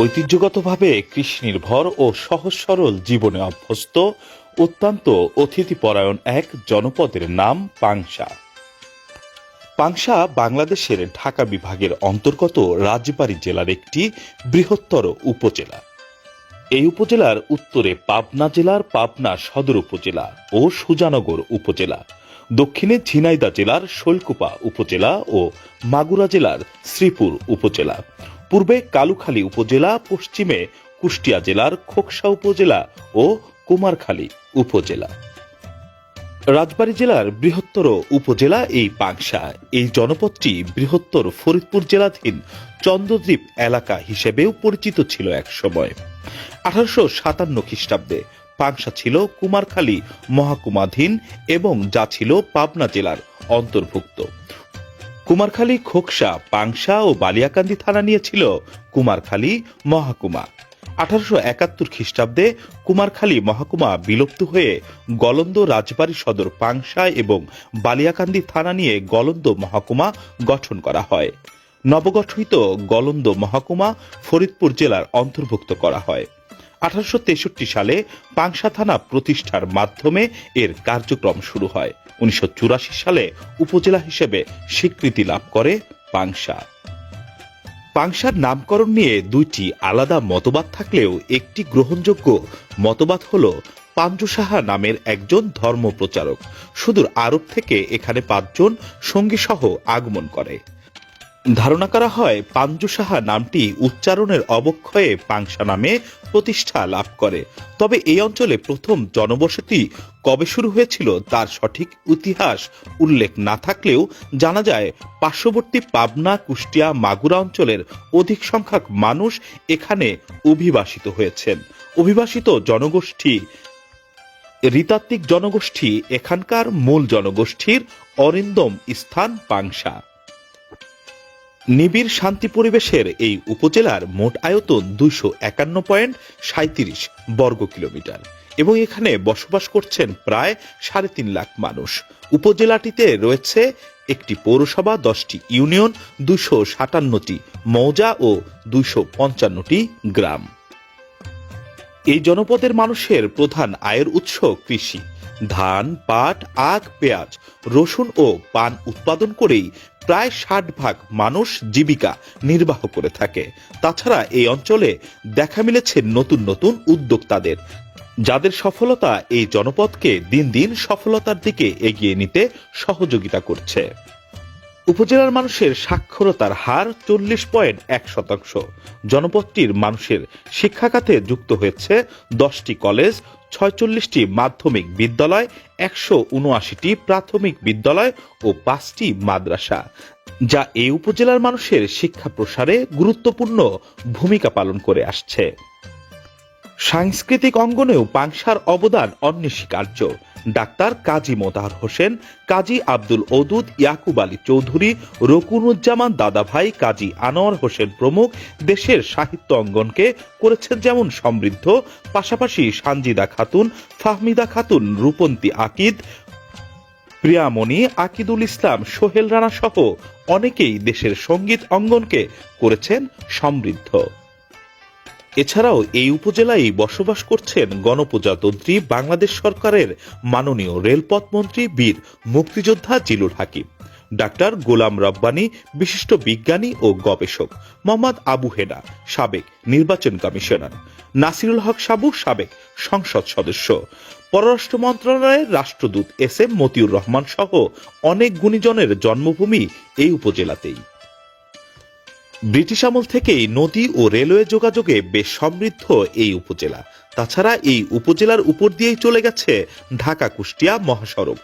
ঐতিহ্যগতভাবে কৃষি নির্ভর ও সহজ সরল জীবনে অভ্যস্ত অত্যন্ত অতিথিপরায়ণ এক জনপদের নাম পাংশা। পাংশা বাংলাদেশের ঢাকা বিভাগের অন্তর্গত রাজবাড়ী জেলার একটি বৃহত্তর উপজেলা। এই উপজেলার উত্তরে পাবনা জেলার পাবনা সদর উপজেলা ও সুজানগর উপজেলা, দক্ষিণে ঝিনাইদা জেলার শৈলকুপা উপজেলা ও মাগুরা জেলার শ্রীপুর উপজেলা। পূর্বে কালুখালী উপজেলা, পশ্চিমে কুষ্টিয়া জেলার খোকসা উপজেলা ও কুমারখালী উপজেলা। রাজবাড়ী জেলার বৃহত্তর উপজেলা এই পাংশা। এই জনপদটি বৃহত্তর ফরিদপুর জেলাধীন চন্দ্রদ্বীপ এলাকা হিসেবেও পরিচিত ছিল এক সময়। আঠারোশো সাতান্ন খ্রিস্টাব্দে পাংশা ছিল কুমারখালী মহাকুমাধীন এবং যা ছিল পাবনা জেলার অন্তর্ভুক্ত। কুমারখালী, খোকসা, পাংশা ও বালিয়াকান্দি থানা নিয়েছিল কুমারখালী মহাকুমা। আঠারোশো একাত্তর খ্রিস্টাব্দে কুমারখালী মহাকুমা বিলুপ্ত হয়ে গলন্দ রাজবাড়ী সদর পাংশা এবং বালিয়াকান্দি থানা নিয়ে গলন্দ মহাকুমা গঠন করা হয়। নবগঠিত গলন্দ মহাকুমা ফরিদপুর জেলার অন্তর্ভুক্ত করা হয়। আঠারোশো তেষট্টি সালে পাংশা থানা প্রতিষ্ঠার মাধ্যমে এর কার্যক্রম শুরু হয়। উনিশশো চুরাশি সালে উপজেলা হিসেবে স্বীকৃতি লাভ করে পাংশা। পাংশার নামকরণ নিয়ে দুইটি আলাদা মতবাদ থাকলেও একটি গ্রহণযোগ্য মতবাদ হল পাঞ্জু সাহা নামের একজন ধর্ম প্রচারক সুদূর আরব থেকে এখানে পাঁচজন সঙ্গীসহ আগমন করে। ধারণা করা হয় পাঞ্জু সাহা নামটি উচ্চারণের অবক্ষয়ে পাংশা নামে প্রতিষ্ঠা লাভ করে। তবে এই অঞ্চলে প্রথম জনবসতি কবে শুরু হয়েছিল তার সঠিক ইতিহাস উল্লেখ না থাকলেও জানা যায়, পার্শ্ববর্তী পাবনা, কুষ্টিয়া, মাগুরা অঞ্চলের অধিক সংখ্যক মানুষ এখানে অভিবাসিত হয়েছেন। অভিবাসিত জনগোষ্ঠী ঋতাত্ত্বিক জনগোষ্ঠী এখানকার মূল জনগোষ্ঠীর অরিন্দম স্থান পাংশা। নিবিড় শান্তি পরিবেশের এই উপজেলার মোট আয়তন দুইশো একান্ন পয়েন্ট সাঁত্রিশ বর্গ কিলোমিটার এবং এখানে বসবাস করছেন প্রায় সাড়ে তিন লাখ মানুষ। উপজেলাটিতে রয়েছে একটি পৌরসভা, দশটি ইউনিয়ন দুশো সাতান্নটি মৌজা ও দুইশো পঞ্চান্নটি গ্রাম। এই জনপদের মানুষের প্রধান আয়ের উৎস কৃষি। ধান, পাট, আখ, পেঁয়াজ, রসুন ও পান উৎপাদন করেই প্রায় ষাট ভাগ মানুষ জীবিকা নির্বাহ করে থাকে। তাছাড়া এই অঞ্চলে দেখা মিলেছে নতুন নতুন উদ্যোক্তাদের, যাদের সফলতা এই জনপদকে দিন দিন সফলতার দিকে এগিয়ে নিতে সহযোগিতা করছে। উপজেলার মানুষের সাক্ষরতার হার চল্লিশ পয়েন্ট এক শতাংশ। জনপদটির মানুষের শিক্ষা খাতে যুক্ত হয়েছে দশটি কলেজ ছয়চল্লিশটি মাধ্যমিক বিদ্যালয়, একশো উনআশিটি প্রাথমিক বিদ্যালয় ও পাঁচটি মাদ্রাসা, যা এই উপজেলার মানুষের শিক্ষা প্রসারে গুরুত্বপূর্ণ ভূমিকা পালন করে আসছে। সাংস্কৃতিক অঙ্গনেও পাংশার অবদান অন্বেষিকার্য ডাক্তার কাজী মোতাহার হোসেন, কাজী আব্দুল ওদুদ, ইয়াকুব আলী চৌধুরী, রকুনুজ্জামান দাদাভাই, কাজী আনোয়ার হোসেন প্রমুখ দেশের সাহিত্য অঙ্গনকে করেছেন যেমন সমৃদ্ধ। পাশাপাশি সানজিদা খাতুন, ফাহমিদা খাতুন, রূপন্তী আকিদ, প্রিয়ামণি, আকিদুল ইসলাম, সোহেল রানা সহ অনেকেই দেশের সংগীত অঙ্গনকে করেছেন সমৃদ্ধ। এছাড়াও এই উপজেলায় বসবাস করছেন গণপ্রজাতন্ত্রী বাংলাদেশ সরকারের মাননীয় রেলপথ মন্ত্রী বীর মুক্তিযোদ্ধা জিলুর হাকিম, ডাক্তার গোলাম রব্বানী, বিশিষ্ট বিজ্ঞানী ও গবেষক মোহাম্মদ আবু হেনা, সাবেক নির্বাচন কমিশনার, নাসিরুল হক সাবু, সাবেক সংসদ সদস্য, পররাষ্ট্র মন্ত্রণালয়ের রাষ্ট্রদূত এস এম মতিউর রহমান সহ অনেক গুণীজনের জন্মভূমি এই উপজেলাতেই। ব্রিটিশ আমল থেকেই নদী ও রেলওয়ে যোগাযোগে বেশ সমৃদ্ধ এই উপজেলা। তাছাড়া এই উপজেলার উপর দিয়েই চলে গেছে ঢাকা কুষ্টিয়া মহাসড়ক।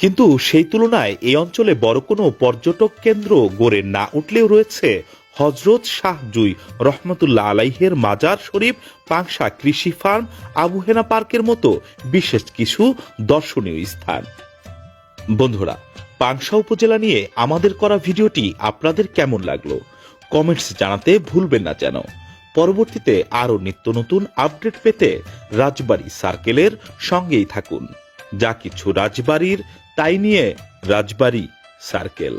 কিন্তু সেই তুলনায় এই অঞ্চলে বড় কোনো পর্যটক কেন্দ্র গড়ে না উঠলেও রয়েছে হজরত শাহ জুই রহমতুল্লাহ আলাইহের মাজার শরীফ, পাংশা কৃষি ফার্ম আবুহেনা পার্কের মতো বিশেষ কিছু দর্শনীয় স্থান। বন্ধুরা, পাংশা উপজেলা নিয়ে আমাদের করা ভিডিওটি আপনাদের কেমন লাগল? কমেন্টস জানাতে ভুলবেন না যেন। পরবর্তীতে আরও নিত্য নতুন আপডেট পেতে রাজবাড়ি সার্কেলের সঙ্গেই থাকুন। যা কিছু রাজবাড়ির, তাই নিয়ে রাজবাড়ি সার্কেল।